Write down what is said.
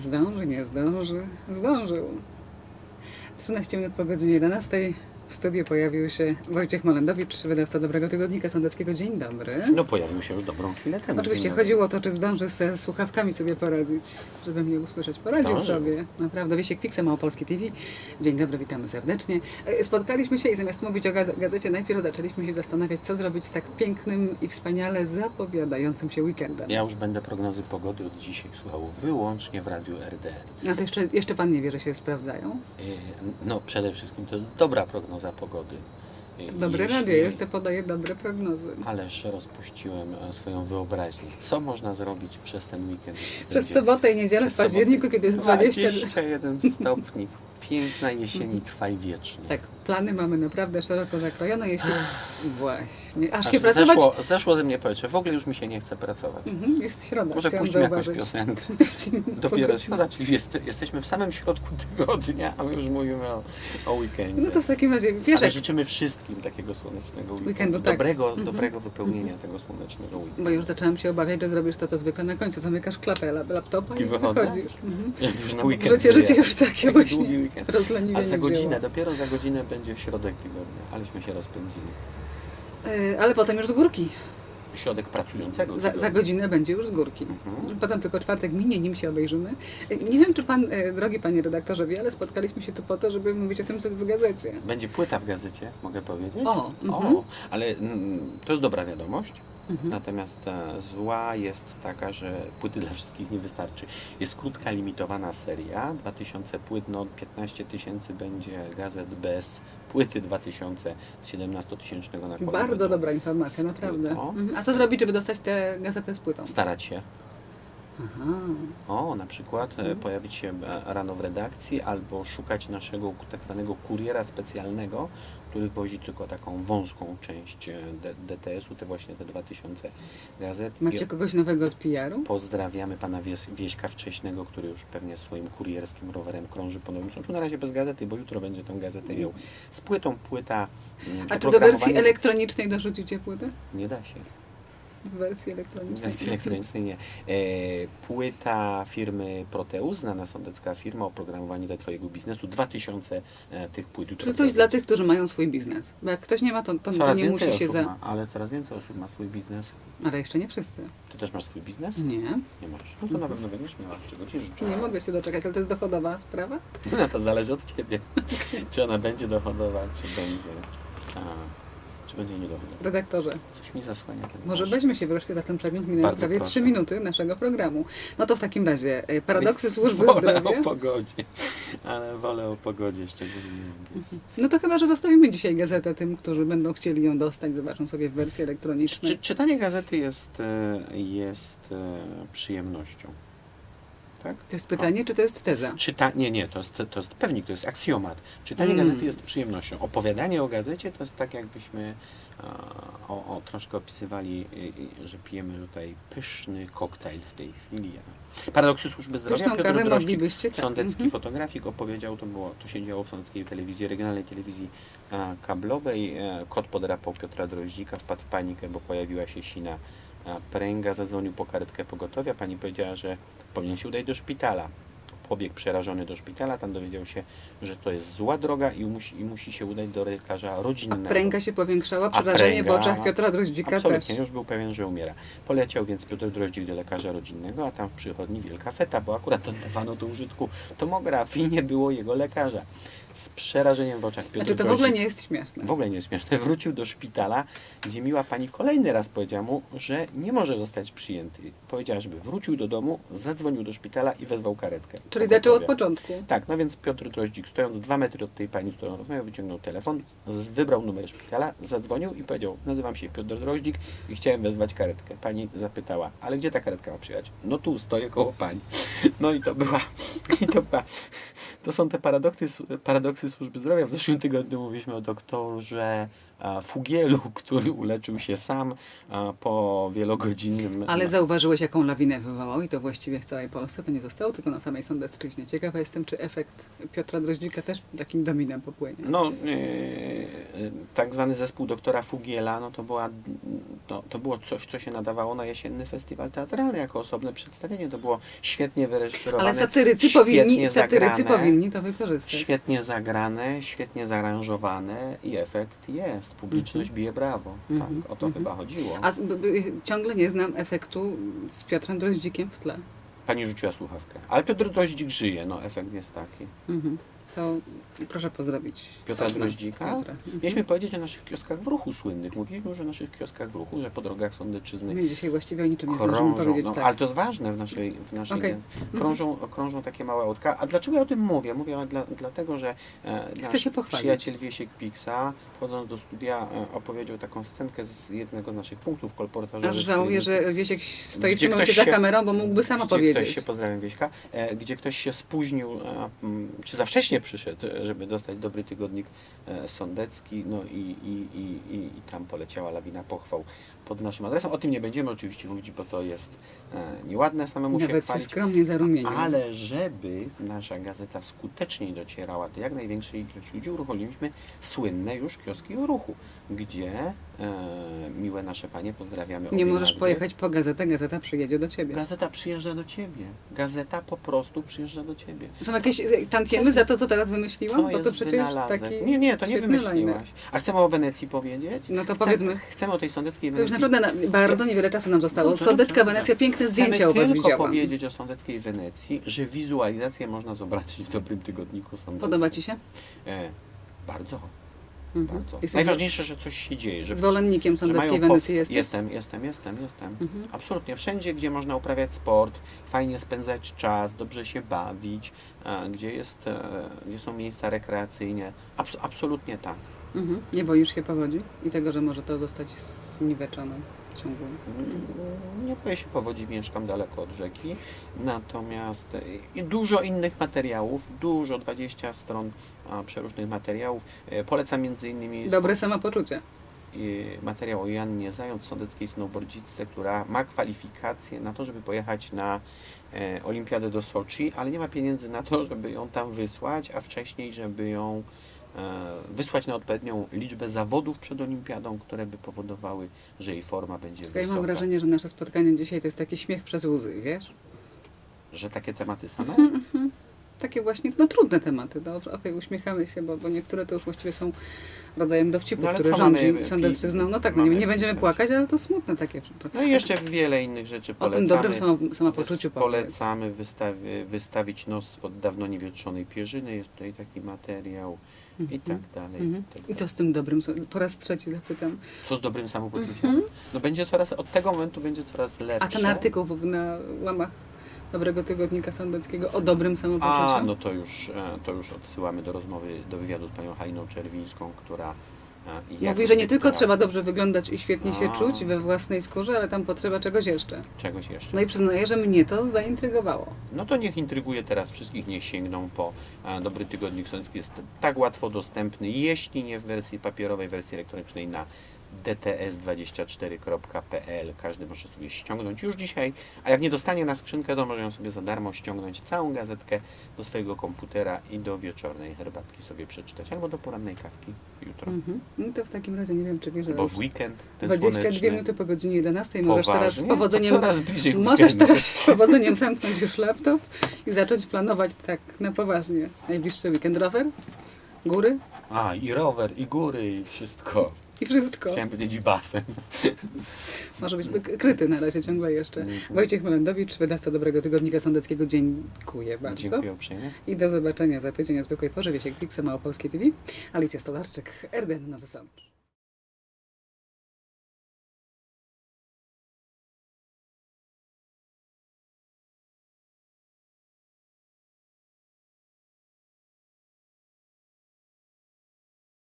Zdąży, nie zdąży. Zdążył. 13 minut po godzinie 11 w studiu pojawił się Wojciech Molendowicz, wydawca Dobrego Tygodnika Sądeckiego. Dzień dobry. No pojawił się już dobrą chwilę temu. Oczywiście chodziło o to, czy zdąży ze słuchawkami sobie poradzić, żeby mnie usłyszeć. Poradził Zdążył. sobie. Naprawdę. Wiesiek Fiksa, Małopolskie TV. Dzień dobry, witamy serdecznie. E, Spotkaliśmy się i zamiast mówić o gaze- gazecie, najpierw zaczęliśmy się zastanawiać, co zrobić z tak pięknym i wspaniale zapowiadającym się weekendem. Ja już będę prognozy pogody od dzisiaj słuchał wyłącznie w radiu RDN. A to jeszcze, jeszcze pan nie wie, że się sprawdzają? Yy, No przede wszystkim to jest dobra prognoza pogody. Yy, Dobre jeśli- radio jest, to podaje dobre prognozy. Ależ rozpuściłem e, swoją wyobraźnię. Co można zrobić przez ten weekend? Przez będzie- sobotę i niedzielę w przez sobotę? październiku, kiedy jest 20... 21 stopni. Piękna jesieni trwaj wiecznie. Tak, plany mamy naprawdę szeroko zakrojone, jeśli... Właśnie. Aż się pracować... zeszło, zeszło ze mnie powietrze. W ogóle już mi się nie chce pracować. Mhm, jest środa, Może puśćmy jakąś piosenkę. Dopiero środa, czyli jest, jesteśmy w samym środku tygodnia, a my już mówimy o, o weekendzie. No to w takim razie, wiesz, Ale życzymy wszystkim takiego słonecznego weekendu. Weekendu, tak. Dobrego, Mhm. dobrego wypełnienia tego słonecznego weekendu. bo już zaczęłam się obawiać, że zrobisz to, co zwykle na końcu. Zamykasz klapę lap- laptopa i, I wychodzisz. Mhm. Już na weekend życie, życie już takie Taki właśnie rozleniwienie A za godzinę, dopiero za godzinę będzie środek tygodnia, aleśmy się rozpędzili. Yy, Ale potem już z górki. Środek pracującego Za, za godzinę będzie już z górki. Mhm. Potem tylko czwartek minie, nim się obejrzymy. Yy, Nie wiem, czy pan, yy, drogi panie redaktorze, wie, ale spotkaliśmy się tu po to, żeby mówić o tym, co w gazecie. Będzie płyta w gazecie, mogę powiedzieć. O, mhm. o ale mm, to jest dobra wiadomość. Mhm. Natomiast e, zła jest taka, że płyty dla wszystkich nie wystarczy. Jest krótka, limitowana seria, 2000 płyt, no 15 tysięcy będzie gazet bez płyty 2000 z 17-tysięcznego nakładu. Bardzo dobra informacja, naprawdę. Mhm. A co zrobić, żeby dostać tę gazetę z płytą? Starać się. Aha. O, na przykład Mhm. pojawić się e, rano w redakcji albo szukać naszego tak zwanego kuriera specjalnego, który wozi tylko taką wąską część e, DTS-u, te właśnie te 2000 gazet. Macie kogoś nowego od PR-u? Pozdrawiamy pana Wies- Wieśka Wcześnego, który już pewnie swoim kurierskim rowerem krąży po Nowym Sączu. Na razie bez gazety, bo jutro będzie tą gazetę miał z płytą. Płyta mm, A czy do wersji elektronicznej dorzucicie płytę? Nie da się. W wersji elektronicznej. W wersji elektronicznej nie. E, płyta firmy Proteus, znana sądecka firma, oprogramowanie do Twojego biznesu. 2000 e, tych płyt. jutro Czyli coś dla tych, którzy mają swój biznes. Bo jak ktoś nie ma, to, to, to nie musi się za... ma, ale coraz więcej osób ma swój biznes. Ale jeszcze nie wszyscy. Ty też masz swój biznes? Nie. Nie masz. No to na pewno będziesz miała, czego Ci życzę. Nie mogę się doczekać, ale to jest dochodowa sprawa? No to zależy od Ciebie. czy ona będzie dochodowa, czy będzie... będzie niedochodowa. Redaktorze, Coś mi zasłania ten może wasz- weźmy się wreszcie za ten przedmiot. Minęły prawie proszę. 3 minuty naszego programu. No to w takim razie e, paradoksy służby wolę zdrowia. o pogodzie. Ale wolę o pogodzie szczególnie. No to chyba, że zostawimy dzisiaj gazetę tym, którzy będą chcieli ją dostać, zobaczą sobie w wersji elektronicznej. Czy, czytanie gazety jest, e, jest e, przyjemnością. Tak? To jest pytanie, czy to jest teza? Czyta, nie, nie, to jest, to jest pewnik, to jest aksjomat. Czytanie Mm. gazety jest przyjemnością. Opowiadanie o gazecie to jest tak, jakbyśmy e, o, o, troszkę opisywali, że pijemy tutaj pyszny koktajl w tej chwili. Paradoksy służby zdrowia. Pyszną Piotr Droszczyk, tak. Sądecki Mhm. fotografik opowiedział, to było, to się działo w sądeckiej telewizji, regionalnej telewizji e, kablowej. E, kot podrapał Piotra Droździka, wpadł w panikę, bo pojawiła się sina pręga, zadzwonił po karetkę pogotowia. Pani powiedziała, że powinien się udać do szpitala. Pobiegł przerażony do szpitala, tam dowiedział się, że to jest zła droga i musi, i musi się udać do lekarza A rodzinnego. pręga się powiększała, A przerażenie w pręga- oczach Piotra Droździka też. Absolutnie, już był pewien, że umiera. Poleciał więc Piotr Droździk do lekarza rodzinnego, a tam w przychodni wielka feta, bo akurat oddawano do użytku tomograf i nie było jego lekarza. Z przerażeniem w oczach Piotr Znaczy to w ogóle nie jest śmieszne. w ogóle nie jest śmieszne. Wrócił do szpitala, gdzie miła pani kolejny raz powiedziała mu, że nie może zostać przyjęty. Powiedziała, żeby wrócił do domu, zadzwonił do szpitala i wezwał karetkę. Czyli zaczął od początku. Tak, no więc Piotr Droździk, stojąc dwa metry od tej pani, z którą rozmawiał, wyciągnął telefon, wybrał numer szpitala, zadzwonił i powiedział, nazywam się Piotr Droździk i chciałem wezwać karetkę. Pani zapytała, ale gdzie ta karetka ma przyjechać? No tu, stoję koło pani. No i to była, i to była, to są te paradoksy, paradoksy służby zdrowia. W zeszłym tygodniu mówiliśmy o doktorze Fugielu, który uleczył się sam a, po wielogodzinnym... Ale zauważyłeś, jaką lawinę wywołał i to właściwie w całej Polsce. To nie zostało tylko na samej Sądecczyźnie. Ciekawa jestem, czy efekt Piotra Droździka też takim dominem popłynie. No, e, e, tak zwany zespół doktora Fugiela, no to, była, to, to było coś, co się nadawało na jesienny festiwal teatralny jako osobne przedstawienie. To było świetnie wyreżyserowane. Ale satyrycy powinni, satyrycy zagrane, powinni to wykorzystać. Świetnie zagrane, świetnie zaaranżowane i efekt jest. Publiczność bije brawo. Mhm, Tak, o to mhm. chyba chodziło. A ciągle nie znam efektu z Piotrem Droździkiem w tle. Pani rzuciła słuchawkę. Ale Piotr Droździk żyje, no efekt jest taki. To proszę pozdrowić Piotra Droździka? Piotra. Mhm. Mieliśmy powiedzieć o naszych kioskach w ruchu słynnych. Mówiliśmy już o naszych kioskach w ruchu, że po drogach Sądeczyzny My dzisiaj właściwie o niczym nie zdążymy krążą, powiedzieć. no, tak. ale to jest ważne w naszej, w naszej Okej. krążą, krążą takie małe autka. A dlaczego ja o tym mówię? Mówię dla, dlatego, że e, Chcę się pochwalić. przyjaciel Wiesiek Piksa, wchodząc do studia, e, opowiedział taką scenkę z jednego z naszych punktów kolportażowych. Aż żałuję, że Wiesiek stoi w tym momencie za kamerą, bo mógłby sama powiedzieć. Ktoś się, pozdrawiam Wieśka, e, gdzie ktoś się spóźnił, czy za wcześnie przyszedł, żeby dostać dobry tygodnik e, sądecki, no i, i, i, i tam poleciała lawina pochwał pod naszym adresem. O tym nie będziemy oczywiście mówić, bo to jest e, nieładne samemu się Nawet się chwalić. skromnie zarumienił. Ale żeby nasza gazeta skuteczniej docierała do jak największej ilości ludzi, uruchomiliśmy słynne już kioski o ruchu, gdzie e, miłe nasze panie pozdrawiamy. Nie możesz pojechać po gazetę, gazeta przyjedzie do ciebie. Gazeta przyjeżdża do ciebie. Gazeta po prostu przyjeżdża do ciebie. Są jakieś e, tantiemy za to, co teraz wymyśliłam? Bo to przecież wynalazek. taki Nie, nie, to nie wymyśliłaś. A chcemy o Wenecji powiedzieć? No to Chcemy- powiedzmy. Chcemy o tej sądeckiej To Wenecji. Naprawdę na, bardzo niewiele czasu nam zostało. Dobrze, Sądecka Wenecja, dobrze. piękne zdjęcia Chcemy u Was tylko widziałam. powiedzieć o sądeckiej Wenecji, że wizualizację można zobaczyć w dobrym tygodniku sądeckim. Podoba Ci się? E, bardzo, Mhm. bardzo. Najważniejsze, że coś się dzieje. Że zwolennikiem Sądeckiej Wenecji jesteś? Jestem, jestem, jestem, jestem. Mhm. Absolutnie. Wszędzie, gdzie można uprawiać sport, fajnie spędzać czas, dobrze się bawić, e, gdzie, jest, e, gdzie są miejsca rekreacyjne. Abs- absolutnie tak. Mhm. Nie boisz się powodzi i tego, że może to zostać zniweczone w ciągu... Nie boję się powodzi, mieszkam daleko od rzeki. Natomiast e, dużo innych materiałów, dużo, 20 stron przeróżnych materiałów. E, Polecam między innymi Dobre samopoczucie. materiał o Jannie Zając, sądeckiej snowboardzistce, która ma kwalifikacje na to, żeby pojechać na e, Olimpiadę do Soczi, ale nie ma pieniędzy na to, żeby ją tam wysłać, a wcześniej, żeby ją wysłać na odpowiednią liczbę zawodów przed Olimpiadą, które by powodowały, że jej forma będzie Ja wysoka. mam wrażenie, że nasze spotkanie dzisiaj to jest taki śmiech przez łzy, wiesz? Że takie tematy same? Takie właśnie, no trudne tematy. No, Okej, uśmiechamy się, bo, bo niektóre to już właściwie są rodzajem dowcipu, No, który rządzi sądecczyzną. No tak, no, nie, nie będziemy pisać. płakać, ale to smutne takie. No i jeszcze wiele innych rzeczy O polecamy. tym dobrym samo- samopoczuciu. Polecamy wystawi, wystawić nos spod dawno niewietrzonej pierzyny. Jest tutaj taki materiał i tak dalej. Mhm. tak I co dalej. z tym dobrym? Po raz trzeci zapytam. Co z dobrym samopoczuciem? No będzie coraz, od tego momentu będzie coraz lepsze. Mhm. A ten artykuł na łamach Dobrego Tygodnika Sądeckiego o dobrym samopoczuciu? A, no to już, e, to już odsyłamy do rozmowy, do wywiadu z panią Hainą Czerwińską, która... Mówi, że nie tylko trzeba dobrze wyglądać i świetnie się A. czuć we własnej skórze, ale tam potrzeba czegoś jeszcze. Czegoś jeszcze. No i przyznaję, że mnie to zaintrygowało. No to niech intryguje teraz wszystkich, niech sięgną po e, Dobry Tygodnik Sądecki. Jest tak łatwo dostępny, jeśli nie w wersji papierowej, wersji elektronicznej na dts24.pl. Każdy może sobie ściągnąć już dzisiaj, a jak nie dostanie na skrzynkę, to może ją sobie za darmo ściągnąć całą gazetkę do swojego komputera i do wieczornej herbatki sobie przeczytać, albo do porannej kawki jutro. Mhm. No to w takim razie nie wiem, czy wiesz, Bo w weekend ten 22 słoneczny, minuty po godzinie 11 możesz teraz z Poważnie? powodzeniem coraz bliżej możesz weekendu. teraz z powodzeniem zamknąć już laptop i zacząć planować tak na poważnie. Najbliższy weekend rower, góry A, i rower, i góry, i wszystko. I wszystko. Chciałem powiedzieć basen. Może być kryty na razie ciągle jeszcze. Mhm. Wojciech Melendowicz, wydawca Dobrego Tygodnika Sądeckiego. Dziękuję bardzo. Dziękuję uprzejmie. I do zobaczenia za tydzień o zwykłej porze. Wiesiek Pliksa, Małopolskie TV. Alicja Stolarczyk, RDN Nowy Sącz.